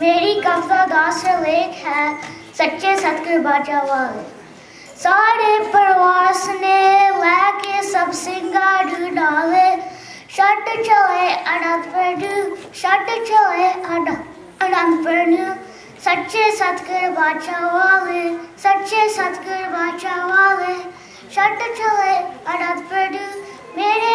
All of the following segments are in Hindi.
मेरी कविता दास लेख है, सच्चे सतगुर बाजा वाले। सारे प्रवास ने लैके सब सिंगार डाले। शट चले अनंतपुर शट चले अनंतपुर सच्चे सतगुर बाजा वाले, सच्चे सतगुर बाजा वाले। शट चले अनंतपुर मेरे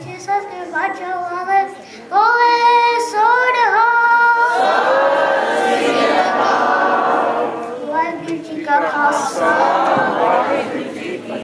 Jesus. Evangelist, Holy Sword of Hope. One